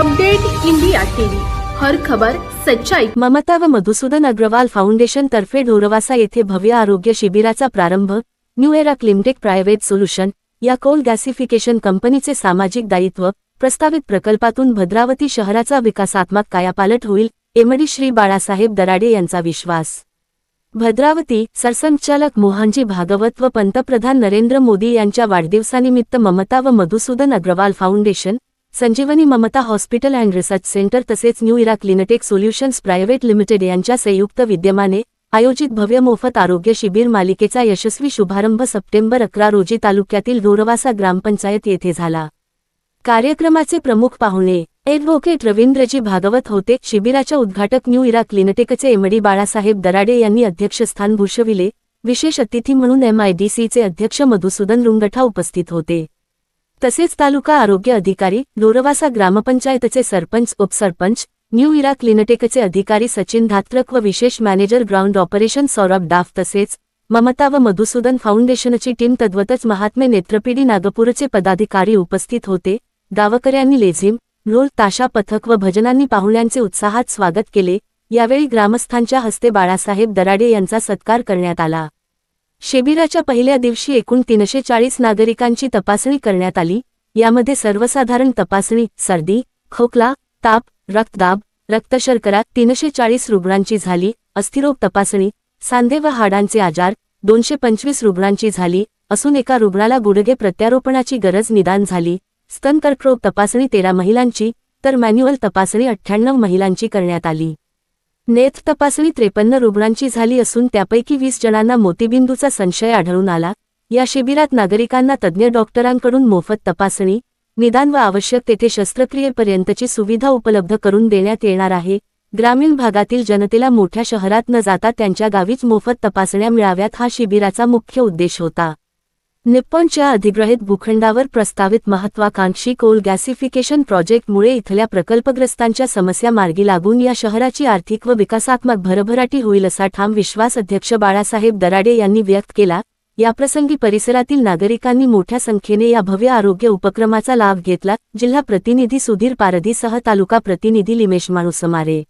Update India TV. हर खबर सच्चाई. ममता व मधुसूदन अग्रवाल फाउंडेशन तर्फे ढोरवासा येथे भव्य आरोग्य शिबिराचा प्रारंभ new era cleantech private solution या कोल गॅसिफिकेशन कंपनीचे सामाजिक दायित्व प्रस्तावित प्रकल्पातून भद्रावती शहराचा विकासात्मक कायापालट होईल एमडी श्री बाळासाहेब दराडे यांचा विश्वास. भद्रावती सरसंचालक मोहनजी भागवत व पंतप्रधान नरेंद्र मोदी यांच्या वाढदिवसानिमित्त ममता व Madhusudan Agarwal foundation Sanjivani Mamata hospital and research centre तसेच new era cleantech solutions private limited यांच्या संयुक्त विद्यमाने आयोजित भव्य मोफत आरोग्य शिबिर मालिकेचा यशस्वी शुभारंभ सप्टेंबर अकरा रोजी तालुक्यातील ढोरवासा ग्रामपंचायत येथे झाला. कार्यक्रमाचे प्रमुख पाहुणे ॲडव्होकेट रवींद्रजी भागवत होते. शिबिराच्या उद्घाटक न्यू इरा क्लिनिटेकचे एमडी बाळासाहेब दराडे यांनी अध्यक्षस्थान भूषविले. विशेष अतिथी म्हणून एमआयडीसीचे अध्यक्ष मधुसूदन रुंगठा उपस्थित होते. तसेच तालुका आरोग्य अधिकारी लोरवासा ग्रामपंचायतचे सरपंच उपसरपंच न्यू इरा क्लिनटेकचे अधिकारी सचिन धात्रक व विशेष manager ground operation Saurabh Daf तसेच ममता व मधुसूदन फाउंडेशनची टीम तद्वतच महात्मे नेत्रपिढी नागपूरचे पदाधिकारी उपस्थित होते. गावकऱ्यांनी लेझिम ढोल ताशा पथक व भजनांनी पाहुण्यांचे उत्साहात स्वागत केले. यावेळी ग्रामस्थांच्या हस्ते बाळासाहेब दराडे यांचा सत्कार करण्यात आला. शिबिराच्या पहिल्या दिवशी एकूण तीनशे चाळीस नागरिकांची तपासणी करण्यात आली. यामध्ये सर्वसाधारण तपासणी सर्दी खोकला ताप रक्तदाब रक्तशर्करा तीनशे चाळीस रुग्णांची झाली. अस्थिरोग तपासणी सांधे व हाडांचे आजार दोनशे पंचवीस रुग्णांची झाली. असून एका रुग्णाला गुडघे प्रत्यारोपणाची गरज निदान झाली. स्तन कर्करोग तपासणी तेरा महिलांची तर मॅन्युअल तपासणी अठ्ठ्याण्णव महिलांची करण्यात आली. नेत तपासणी त्रेपन्न रुग्णांची झाली असून त्यापैकी वीस जणांना मोतीबिंदूचा संशय आढळून आला. या शिबिरात नागरिकांना तज्ज्ञ डॉक्टरांकडून मोफत तपासणी निदान व आवश्यक तेथे शस्त्रक्रियेपर्यंतची सुविधा उपलब्ध करून देण्यात येणार आहे. ग्रामीण भागातील जनतेला मोठ्या शहरात न जाता त्यांच्या गावीच मोफत तपासण्या मिळाव्यात हा शिबिराचा मुख्य उद्देश होता. निप्पॉनच्या अधिग्रहित भूखंडावर प्रस्तावित महत्वाकांक्षी कोल गॅसिफिकेशन प्रोजेक्टमुळे इथल्या प्रकल्पग्रस्तांच्या समस्या मार्गी लागून या शहराची आर्थिक व विकासात्मक भरभराटी होईल असा ठाम विश्वास अध्यक्ष बाळासाहेब दराडे यांनी व्यक्त केला. याप्रसंगी परिसरातील नागरिकांनी मोठ्या संख्येने या भव्य आरोग्य उपक्रमाचा लाभ घेतला. जिल्हा प्रतिनिधी सुधीर पारधीसह तालुका प्रतिनिधी लिमेश माणूसमारे